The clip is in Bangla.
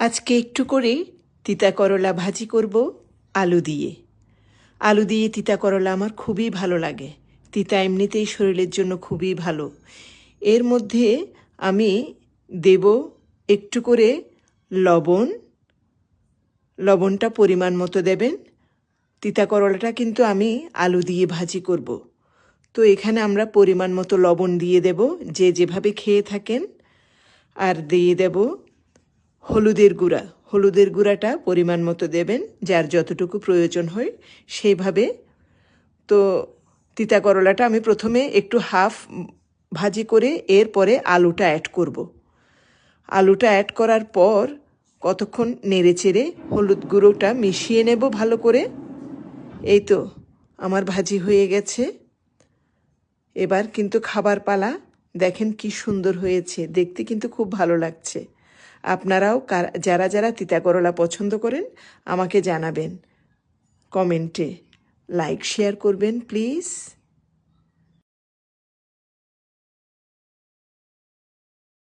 আজকে একটু করে তিতা করলা ভাজি করব আলু দিয়ে। আলু দিয়ে তিতা করলা আমার খুবই ভালো লাগে। তিতা এমনিতেই শরীরের জন্য খুবই ভালো। এর মধ্যে আমি দেব একটু করে লবণ। লবণটা পরিমাণ মতো দেবেন। তিতা করলাটা কিন্তু আমি আলু দিয়ে ভাজি করব। তো এখানে আমরা পরিমাণ মতো লবণ দিয়ে দেব। যে যেভাবে খেয়ে থাকেন। আর দিয়ে দেব হলুদের গুঁড়া। হলুদের গুঁড়াটা পরিমাণ মতো দেবেন, যার যতটুকু প্রয়োজন হয় সেইভাবে। তো তিতা করলাটা আমি প্রথমে একটু হাফ ভাজি করে এরপরে আলুটা অ্যাড করব। আলুটা অ্যাড করার পর কতক্ষণ নেড়ে চেড়ে হলুদ গুঁড়োটা মিশিয়ে নেব ভালো করে। এই তো, আমার ভাজি হয়ে গেছে। এবার কিন্তু খাবার পালা, দেখেন কি সুন্দর হয়েছে, দেখতে কিন্তু খুব ভালো লাগছে। আপনারাও যারা যারা তিতা করলা পছন্দ করেন আমাকে জানাবেন। কমেন্টে লাইক শেয়ার করবেন প্লিজ।